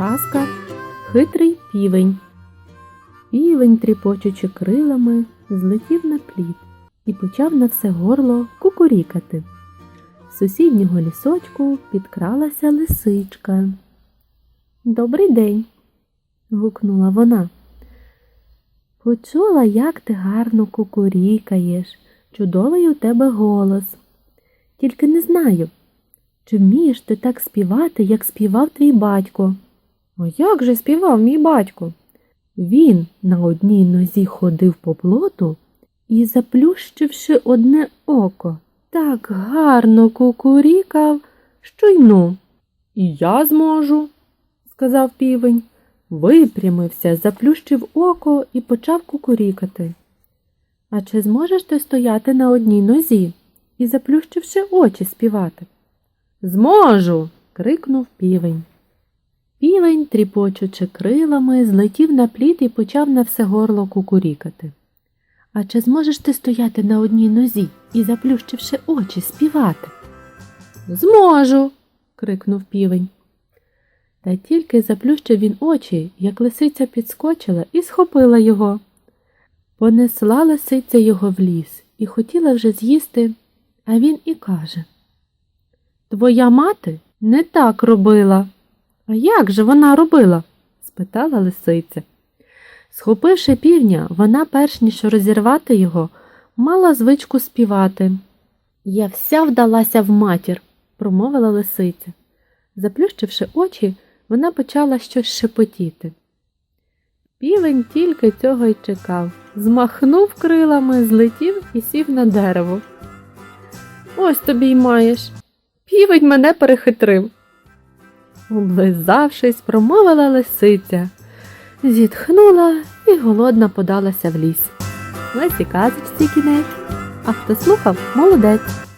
Казка Хитрий півень. Півень, тріпочучи крилами, злетів на плід і почав на все горло кукурікати. З сусіднього лісочку підкралася лисичка. Добрий день. гукнула вона. Почула, як ти гарно кукурікаєш. Чудовий у тебе голос. Тільки не знаю, чи вмієш ти так співати, як співав твій батько? А як же співав мій батько? Він на одній нозі ходив по плоту і, заплющивши одне око, так гарно кукурікав, що й ну. І я зможу, сказав півень. Випрямився, заплющив око і почав кукурікати. А чи зможеш ти стояти на одній нозі і, заплющивши очі, співати? Зможу. крикнув півень. Півень, тріпочучи крилами, злетів на плід і почав на все горло кукурікати. А чи зможеш ти стояти на одній нозі і, заплющивши очі, співати? Зможу. крикнув півень. Та тільки заплющив він очі, як лисиця підскочила і схопила його. Понесла лисиця його в ліс і хотіла вже з'їсти, а він і каже Твоя мати не так робила. А як же вона робила? спитала лисиця. Схопивши півня, вона, перш ніж розірвати його, мала звичку співати. Я вся вдалася в матір, промовила лисиця. Заплющивши очі, вона почала щось шепотіти. Півень тільки цього й чекав, змахнув крилами, злетів і сів на дерево. Ось тобі й маєш. Півень мене перехитрив. Облизавшись, промовила лисиця, зітхнула і голодна подалася в ліс. Лесі казочці кінець. А хто слухав, молодець.